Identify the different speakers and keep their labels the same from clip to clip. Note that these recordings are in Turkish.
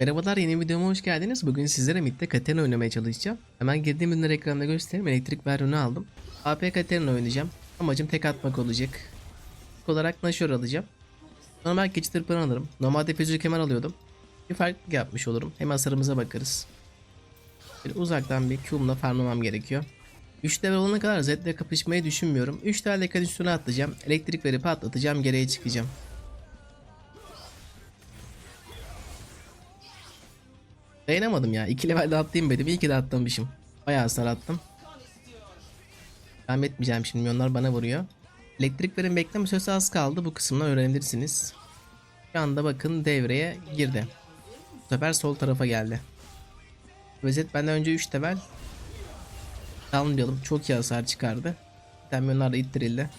Speaker 1: Merhabalar yeni videoma hoş geldiniz. Bugün sizlere midde Katarina oynamaya çalışacağım. Hemen girdiğim ürünleri ekranda göstereyim. Elektrik versiyonu aldım. AP Katarina oynayacağım. Amacım tek atmak olacak. İlk olarak Nashor alacağım. Normal geçit tırpanı alırım. Normalde Pezül kemer alıyordum. Bir farklılık yapmış olurum. Hem hasarımıza bakarız. Bir uzaktan bir Q'umla farmlamam gerekiyor. 3 level olana kadar Z ile kapışmayı düşünmüyorum. 3 level ekran üstüne atlayacağım. Elektrik verip patlatacağım. Geriye çıkacağım. Dayanamadım ya. 2 levelde atlayayım dedim. İyi ki de atlamışım. Bayağı hasar attım. Devam etmeyeceğim şimdi. Onlar bana vuruyor. Elektrik verin bekleme süresi az kaldı. Bu kısımdan öğrenirsiniz. Şu anda bakın devreye girdi. Bu sefer sol tarafa geldi. Vezet benden önce 3 level. Dalmayalım. Çok iyi hasar çıkardı. Temyonlar da ittirildi.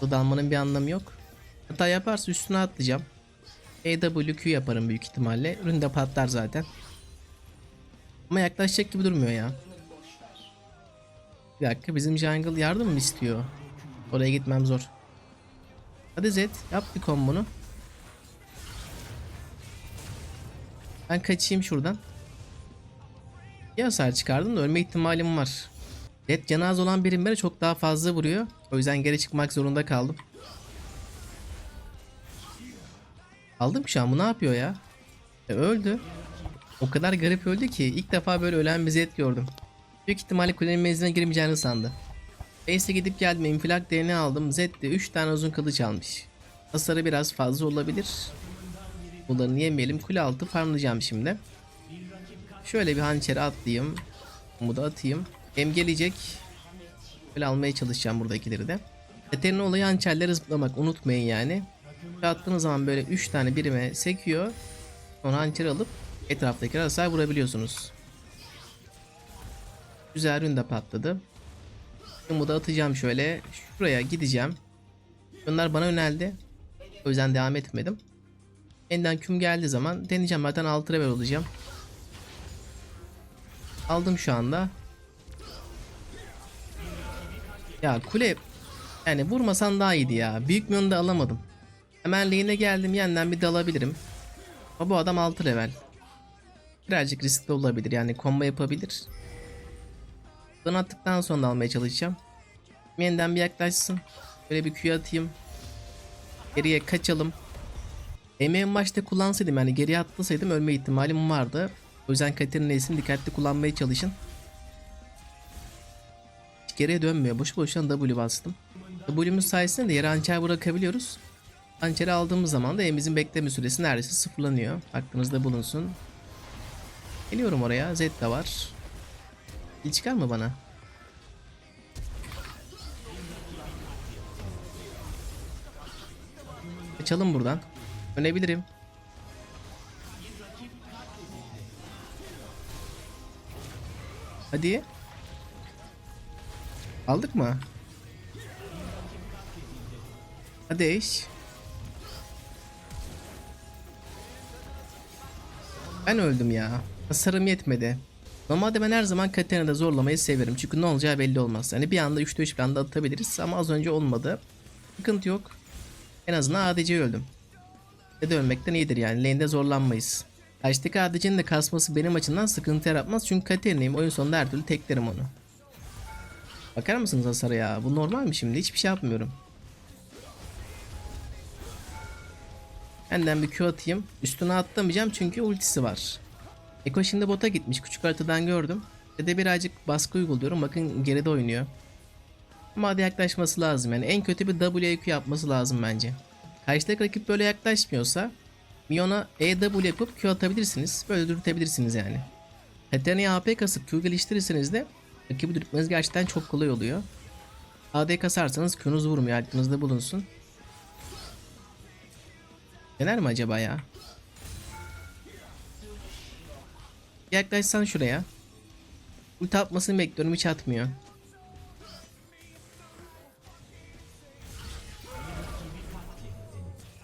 Speaker 1: Bu dalmanın bir anlamı yok. Hata yaparsa üstüne atlayacağım. AWQ yaparım büyük ihtimalle. Ürün de patlar zaten. Ama yaklaşacak gibi durmuyor ya. Bir dakika bizim jungle yardım mı istiyor? Oraya gitmem zor. Hadi Zed yap bir kombonu. Ben kaçayım şuradan. Bir hasar çıkardım da ölme ihtimalim var. Zed canı az olan birimlere çok daha fazla vuruyor. O yüzden geri çıkmak zorunda kaldım. Aldım an bu ne yapıyor ya? E, öldü. O kadar garip öldü ki ilk defa böyle ölen bir Zed gördüm. Büyük ihtimalle kulenin menziline girmeyeceğini sandı. Base'e gidip geldim infilak değerini aldım. Zed de 3 tane uzun kılıç almış. Hasarı biraz fazla olabilir. Bunları yemeyelim. Kule altı farmlayacağım şimdi. Şöyle bir hançeri atlayayım. Bunu da atayım. Hem gelecek. Böyle almaya çalışacağım buradakileri de. Katerina olayı hançerleri zıplamak unutmayın yani. Attığınız zaman böyle 3 tane birime sekiyor. Sonra hançeri alıp etraftaki hasar vurabiliyorsunuz. Güzel ürün de patladı. Bunu da atacağım şöyle. Şuraya gideceğim. Bunlar bana yöneldi. O yüzden devam etmedim. Yeniden küm geldiği zaman deneyeceğim. Zaten 6 level olacağım. Aldım şu anda. Ya kule yani vurmasan daha iyiydi ya. Büyük milyonu da alamadım. Hemen lane'e geldim yeniden bir dalabilirim. Ama bu adam 6 level. Birazcık riskli olabilir yani combo yapabilir. Bunu attıktan sonra almaya çalışacağım. Yeniden bir yaklaşsın. Böyle bir Q atayım. Geriye kaçalım. Emeğin başta kullansaydım yani geriye atlasaydım ölme ihtimalim vardı. O yüzden Katerina isim dikkatli kullanmaya çalışın. Hiç geriye dönmüyor. Boşu boşuna W bastım. W'muz sayesinde de yere bırakabiliyoruz. Hançeri aldığımız zaman da elimizin bekleme süresi neredeyse sıfırlanıyor. Aklınızda bulunsun. Geliyorum oraya. Z de var. İl çıkar mı bana? Kaçalım buradan. Dönebilirim. Hadi. Aldık mı? Hadi eş. Ben öldüm ya. Hasarım yetmedi. Normalde ben her zaman Katarina'da zorlamayı severim. Çünkü ne olacağı belli olmaz. Hani bir anda 3'te 3 bir anda atabiliriz ama az önce olmadı. Sıkıntı yok. En azından ADC öldüm. Ve de ölmekten iyidir yani. Lane'de zorlanmayız. Karşıdaki ADC'nin de kasması benim açımdan sıkıntı yaratmaz. Çünkü Katarina'yım. Oyun sonunda her türlü teklerim onu. Bakar mısınız hasara ya? Bu normal mi şimdi? Hiçbir şey yapmıyorum. Benden bir Q atayım. Üstüne atlamayacağım çünkü ultisi var. Eko şimdi bota gitmiş. Küçük haritadan gördüm. Ve de birazcık baskı uyguluyorum. Bakın geride oynuyor. Ama hadi yaklaşması lazım. Yani en kötü bir WQ yapması lazım bence. Karşıdaki rakip böyle yaklaşmıyorsa Mion'a EW yapıp Q atabilirsiniz. Böyle dürtebilirsiniz yani. Katerina'ya AP kasıp Q geliştirirseniz de rakibi dürtmeniz gerçekten çok kolay oluyor. AD kasarsanız Q'nuz vurmuyor. Aklınızda bulunsun. Dener mi acaba ya? Yaklaşsan şuraya. Ulti atmasını bekliyorum hiç atmıyor.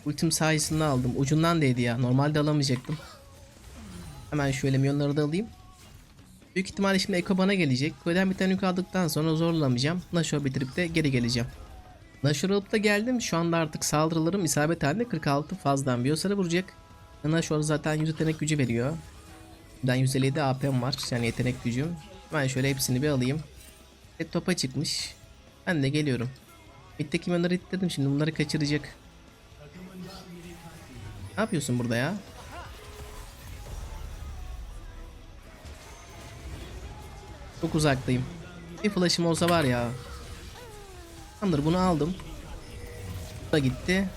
Speaker 1: Ultim sayesinde aldım. Ucundan değdi ya. Normalde alamayacaktım. Hemen şöyle milyonları da alayım. Büyük ihtimalle şimdi Eko bana gelecek. Kuleden bir tane yük aldıktan sonra zorlamayacağım. Nashor bitirip de geri geleceğim. Nashor alıp da geldim. Şu anda artık saldırılarım isabet halinde 46 fazladan bir vuracak. An zaten 100 yetenek gücü veriyor. Ben 157 AP'm var. Yani yetenek gücüm. Ben şöyle hepsini bir alayım. Ve topa çıkmış. Ben de geliyorum. Mitteki milyonları ittirdim şimdi bunları kaçıracak. Ne yapıyorsun burada ya? Çok uzaktayım. Bir flash'ım olsa var ya. Tamamdır bunu aldım. Bu da gitti.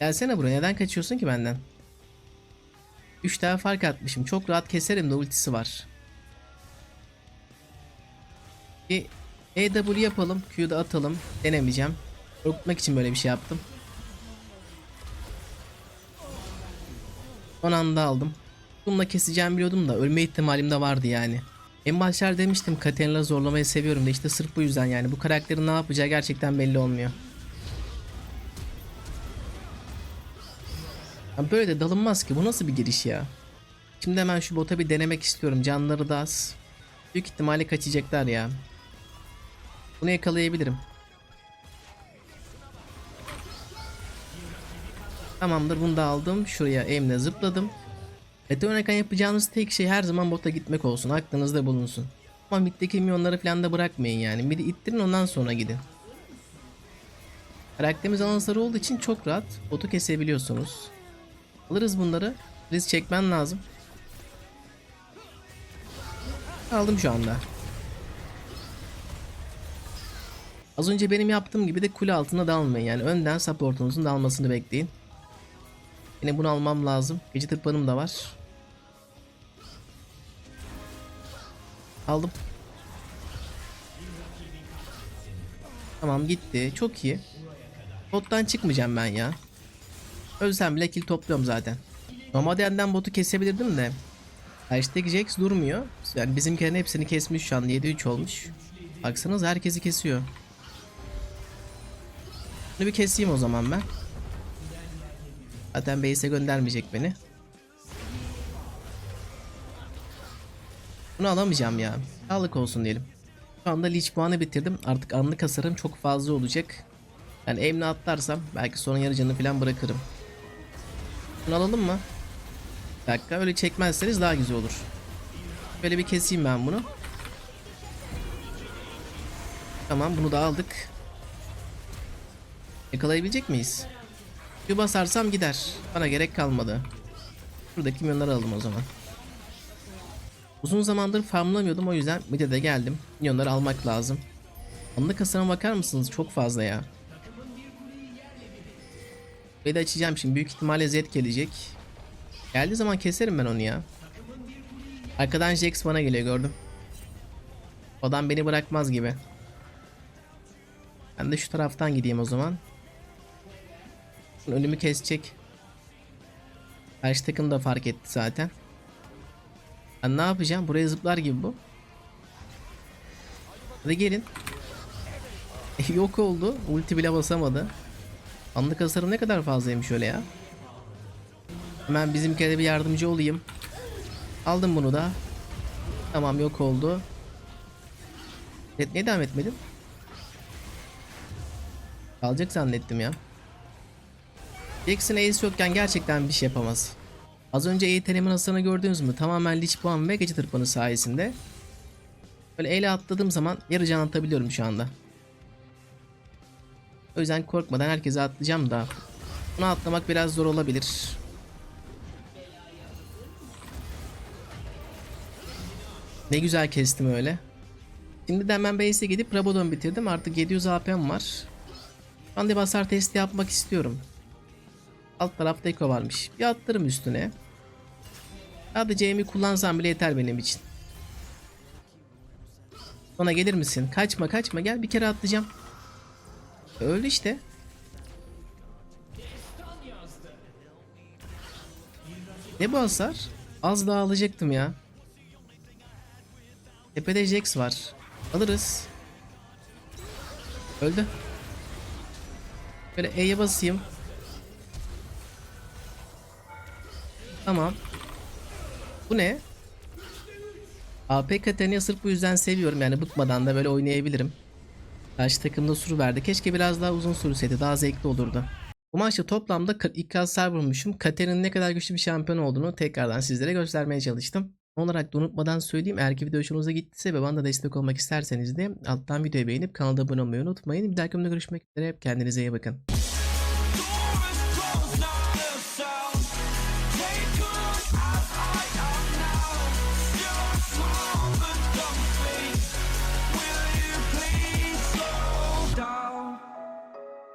Speaker 1: Gelsene buraya neden kaçıyorsun ki benden? 3 tane fark atmışım. Çok rahat keserim de ultisi var. Bir EW yapalım. Q'da atalım. Denemeyeceğim. Korkutmak için böyle bir şey yaptım. Son anda aldım. Bununla keseceğim biliyordum da ölme ihtimalim de vardı yani. En başlar demiştim Katarina zorlamayı seviyorum da işte sırf bu yüzden yani bu karakterin ne yapacağı gerçekten belli olmuyor. Ya böyle de dalınmaz ki bu nasıl bir giriş ya. Şimdi hemen şu bota bir denemek istiyorum canları da az. Büyük ihtimalle kaçacaklar ya. Bunu yakalayabilirim. Tamamdır bunu da aldım. Şuraya aimle zıpladım. Mete oynarken yapacağınız tek şey her zaman bota gitmek olsun. Aklınızda bulunsun. Ama middeki milyonları falan da bırakmayın yani. Midi ittirin ondan sonra gidin. Karakterimiz alansarı olduğu için çok rahat botu kesebiliyorsunuz. Alırız bunları. Risk çekmen lazım. Aldım şu anda. Az önce benim yaptığım gibi de kule altına dalmayın. Yani önden supportunuzun dalmasını bekleyin. Yine bunu almam lazım. Gece tırpanım da var. Aldım. Tamam gitti. Çok iyi. Bottan çıkmayacağım ben ya. Ölsem bile kill topluyorum zaten. Normalde yandan botu kesebilirdim de. Hashtag Jax durmuyor. Yani bizimkilerin hepsini kesmiş şu an 7-3 olmuş. Baksanız herkesi kesiyor. Bunu bir keseyim o zaman ben. Zaten base'e göndermeyecek beni. Bunu alamayacağım ya. Sağlık olsun diyelim. Şu anda leech puanı bitirdim. Artık anlık hasarım çok fazla olacak. Yani aimle atlarsam belki son yarı canı falan bırakırım. Bunu alalım mı? Bir dakika öyle çekmezseniz daha güzel olur. Böyle bir keseyim ben bunu. Tamam bunu da aldık. Yakalayabilecek miyiz? Bir basarsam gider. Bana gerek kalmadı. Buradaki milyonları alalım o zaman. Uzun zamandır farmlamıyordum o yüzden mid'e de geldim. Milyonları almak lazım. Anlık hasarına bakar mısınız? Çok fazla ya. Ve de açacağım şimdi. Büyük ihtimalle Zed gelecek. Geldiği zaman keserim ben onu ya. Arkadan Jax bana geliyor gördüm. Adam beni bırakmaz gibi. Ben de şu taraftan gideyim o zaman. Önümü kesecek. Karşı takım da fark etti zaten. Ben ne yapacağım? Buraya zıplar gibi bu. Hadi gelin. Yok oldu. Ulti bile basamadı. Anlık hasarım ne kadar fazlaymış öyle ya. Hemen bizimkilere bir yardımcı olayım. Aldım bunu da. Tamam yok oldu. Ne, ne devam etmedin? Kalacak zannettim ya. Jackson Ace yokken gerçekten bir şey yapamaz. Az önce yeteneğimin hasarını gördünüz mü? Tamamen Lich puan ve gece tırpanı sayesinde. Böyle ele atladığım zaman yarı can atabiliyorum şu anda. O yüzden korkmadan herkese atlayacağım da. Bunu atlamak biraz zor olabilir. Ne güzel kestim öyle. Şimdi de hemen base'e gidip Rabadon bitirdim. Artık 700 AP'm var. Ben de basar testi yapmak istiyorum. Alt tarafta Eko varmış. Bir atlarım üstüne. Sadece Emi kullansam bile yeter benim için. Bana gelir misin? Kaçma kaçma gel bir kere atlayacağım. Öyle işte. Ne bu hasar? Az daha alacaktım ya. Tepede Jax var. Alırız. Öldü. Böyle E'ye basayım. Tamam. Bu ne? AP Katarina sırf bu yüzden seviyorum yani bıkmadan da böyle oynayabilirim. Karşı takımda suru verdi. Keşke biraz daha uzun sürseydi daha zevkli olurdu. Bu maçta toplamda 42 hasar vurmuşum. Katerina'nın ne kadar güçlü bir şampiyon olduğunu tekrardan sizlere göstermeye çalıştım. Olarak da unutmadan söyleyeyim eğer ki video hoşunuza gittiyse ve bana da destek olmak isterseniz de alttan videoyu beğenip kanalda abone olmayı unutmayın. Bir dahaki görüşmek üzere. Kendinize iyi bakın.